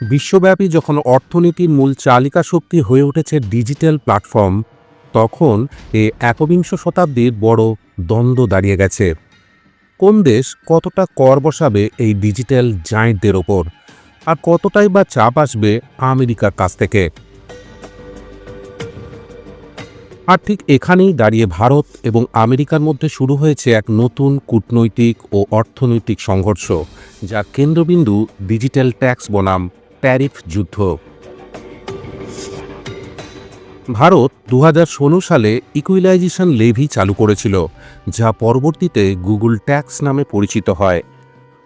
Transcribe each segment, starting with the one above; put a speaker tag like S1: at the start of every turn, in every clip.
S1: বিশ্বব্যাপী যখন অর্থনীতির মূল চালিকা শক্তি হয়ে উঠেছে ডিজিটাল প্ল্যাটফর্ম, তখন এ একবিংশ শতাব্দীর বড় দ্বন্দ্ব দাঁড়িয়ে গেছে। কোন দেশ কতটা কর বসাবে এই ডিজিটাল জায়েন্টদের ওপর? আর কতটাই বা চাপ আসবে আমেরিকার কাছ থেকে? আর ঠিক এখানেই দাঁড়িয়ে ভারত এবং আমেরিকার মধ্যে শুরু হয়েছে এক নতুন কূটনৈতিক ও অর্থনৈতিক সংঘর্ষ যার কেন্দ্রবিন্দু ডিজিটাল ট্যাক্স বনাম ট্যারিফ যুদ্ধ। ভারত দু হাজার ষোলো সালে ইকুইলাইজেশন লেভি চালু করেছিল, যা পরবর্তীতে গুগল ট্যাক্স নামে পরিচিত হয়।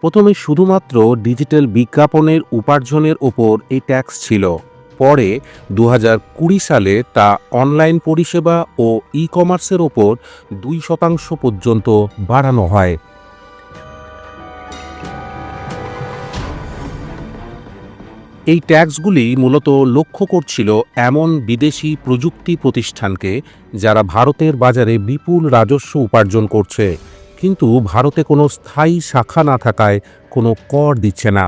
S1: প্রথমে শুধুমাত্র ডিজিটাল বিজ্ঞাপনের উপার্জনের ওপর এই ট্যাক্স ছিল। পরে দু হাজার কুড়ি সালে তা অনলাইন পরিষেবা ও ই কমার্সের ওপর দুই শতাংশ পর্যন্ত বাড়ানো হয়। এই ট্যাক্সগুলি মূলত লক্ষ্য করছিল এমন বিদেশি প্রযুক্তি প্রতিষ্ঠানকে যারা ভারতের বাজারে বিপুল রাজস্ব উপার্জন করছে, কিন্তু ভারতে কোনো স্থায়ী শাখা না থাকায় কোনো কর দিচ্ছে না।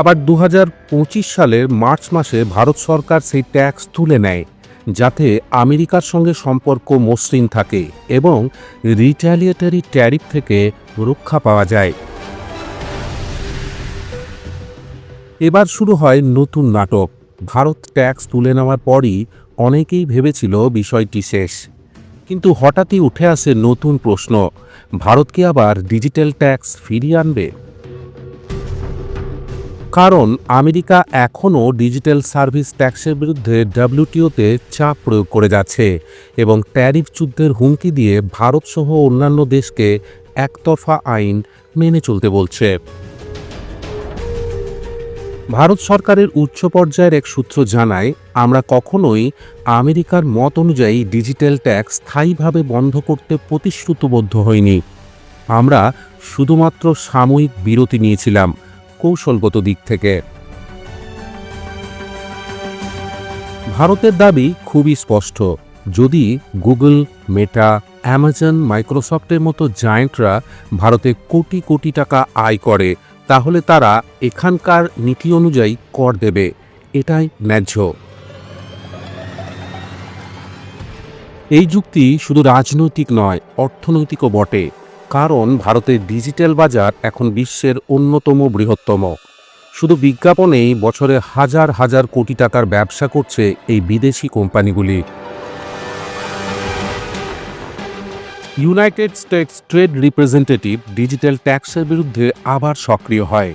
S1: আবার দু হাজার পঁচিশ সালের মার্চ মাসে ভারত সরকার সেই ট্যাক্স তুলে নেয়, যাতে আমেরিকার সঙ্গে সম্পর্ক মসৃণ থাকে এবং রিট্যালিয়েটারি ট্যারিফ থেকে রক্ষা পাওয়া যায়। এবার শুরু হয় নতুন নাটক। ভারত ট্যাক্স তুলে নেওয়ার পরই অনেকেই ভেবেছিল বিষয়টি শেষ। কিন্তু হঠাৎই উঠে আসে নতুন প্রশ্ন, ভারত কি আবার ডিজিটাল ট্যাক্স ফিরিয়ে আনবে? কারণ আমেরিকা এখনও ডিজিটাল সার্ভিস ট্যাক্সের বিরুদ্ধে ডাব্লিউটিওতে চাপ প্রয়োগ করে যাচ্ছে এবং ট্যারিফ যুদ্ধের হুমকি দিয়ে ভারতসহ অন্যান্য দেশকে একতরফা আইন মেনে চলতে বলছে। ভারত সরকারের উচ্চ পর্যায়ের এক সূত্র জানায়, আমরা কখনোই আমেরিকার মত অনুযায়ী ডিজিটাল ট্যাক্স স্থায়ীভাবে বন্ধ করতে প্রতিশ্রুতবদ্ধ হইনি। আমরা শুধুমাত্র সাময়িক বিরতি নিয়েছিলাম কৌশলগত দিক থেকে। ভারতের দাবি খুবই স্পষ্ট। যদি গুগল, মেটা, অ্যামাজন, মাইক্রোসফটের মতো জায়েন্টরা ভারতে কোটি কোটি টাকা আয় করে তাহলে তারা এখানকার নীতি অনুযায়ী কর দেবে। এটাই ন্যায্য। এই যুক্তি শুধু রাজনৈতিক নয়, অর্থনৈতিকও বটে। কারণ ভারতের ডিজিটাল বাজার এখন বিশ্বের অন্যতম বৃহত্তম। শুধু বিজ্ঞাপনেই বছরে হাজার হাজার কোটি টাকার ব্যবসা করছে এই বিদেশি কোম্পানিগুলি। United States trade representative digital ট্যাক্সের বিরুদ্ধে আবার সক্রিয় হয়।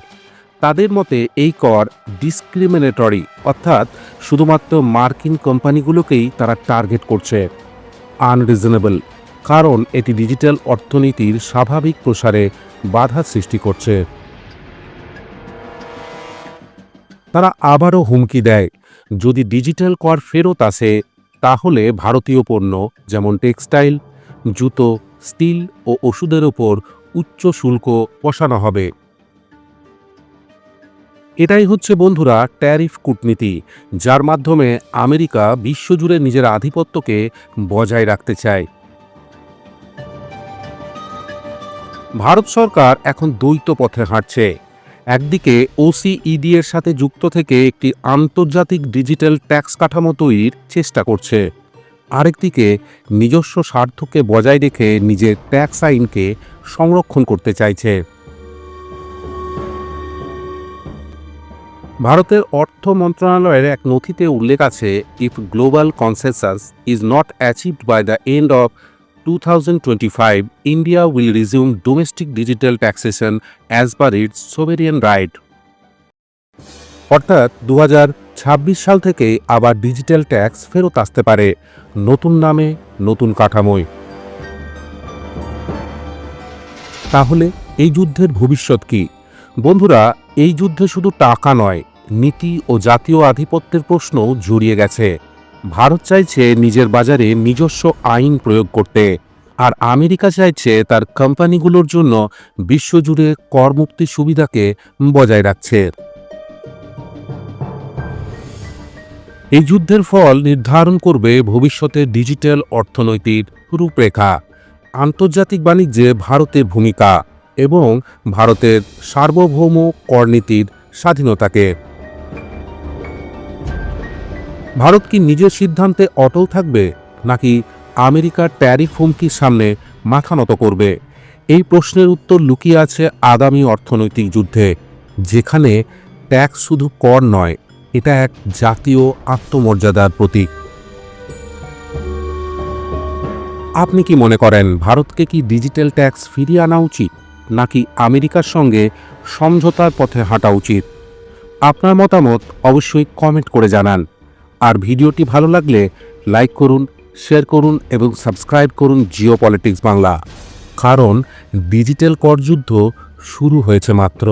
S1: তাদের মতে এই কর ডিসক্রিমিনেটরি অর্থাৎ শুধুমাত্র মার্কিন কোম্পানিগুলোকেই তারা টার্গেট করছে। আনরিজনেবল কারণ এটি ডিজিটাল অর্থনীতির স্বাভাবিক প্রসারে বাধা সৃষ্টি করছে। তারা আবারও হুমকি দেয়। যদি ডিজিটাল কর ফেরত আসে, তাহলে ভারতীয় পণ্য, যেমন টেক্সটাইল জুতো, স্টিল ও ওষুধের ওপর উচ্চ শুল্ক বসানো হবে। এটাই হচ্ছে বন্ধুরা ট্যারিফ কূটনীতি, যার মাধ্যমে আমেরিকা বিশ্বজুড়ে নিজের আধিপত্যকে বজায় রাখতে চায়। ভারত সরকার এখন দ্বৈত পথে হাঁটছে। একদিকে ওসিইডি এর সাথে যুক্ত থেকে একটি আন্তর্জাতিক ডিজিটাল ট্যাক্স কাঠামো তৈরির চেষ্টা করছে। আরেকদিকে নিজস্ব স্বার্থকে বজায় রেখে নিজের ট্যাক্স আইনকে সংরক্ষণ করতে চাইছে ভারতের অর্থ মন্ত্রণালয়ের এক নথিতে উল্লেখ আছে if global consensus is not achieved by the end of 2025, India will resume domestic digital taxation as per its sovereign right. অর্থাৎ দু হাজার সাল থেকে আবার ডিজিটাল ট্যাক্স ফেরত আসতে পারে। নতুন নামে নতুন কাঠামোয়। তাহলে এই যুদ্ধের ভবিষ্যৎ কি? বন্ধুরা, এই যুদ্ধে শুধু টাকা নয়, নীতি ও জাতীয় আধিপত্যের প্রশ্নও জড়িয়ে গেছে। ভারত চাইছে নিজের বাজারে নিজস্ব আইন প্রয়োগ করতে, আর আমেরিকা চাইছে তার কোম্পানিগুলোর জন্য বিশ্বজুড়ে করমুক্তি সুবিধাকে বজায় রাখছে। এই যুদ্ধের ফল নির্ধারণ করবে ভবিষ্যতের ডিজিটাল অর্থনৈতিক রূপরেখা, আন্তর্জাতিক বাণিজ্যে ভারতের ভূমিকা এবং ভারতের সার্বভৌম করনীতির স্বাধীনতাকে। ভারত কি নিজের সিদ্ধান্তে অটল থাকবে, নাকি আমেরিকার ট্যারিফ হুমকির সামনে মাথা নত করবে? এই প্রশ্নের উত্তর লুকিয়ে আছে আগামী অর্থনৈতিক যুদ্ধে, যেখানে ট্যাক্স শুধু কর নয় এটা এক জাতীয় আত্মমর্যাদার প্রতীক। আপনি কি মনে করেন ভারতকে কি ডিজিটাল ট্যাক্স ফিরিয়ে আনা উচিত, নাকি আমেরিকার সঙ্গে সমঝোতার পথে হাঁটা উচিত? আপনার মতামত অবশ্যই কমেন্ট করে জানান। আর ভিডিওটি ভালো লাগলে লাইক করুন, শেয়ার করুন এবং সাবস্ক্রাইব করুন জিও পলিটিক্স বাংলা। কারণ ডিজিটাল করযুদ্ধ শুরু হয়েছে মাত্র।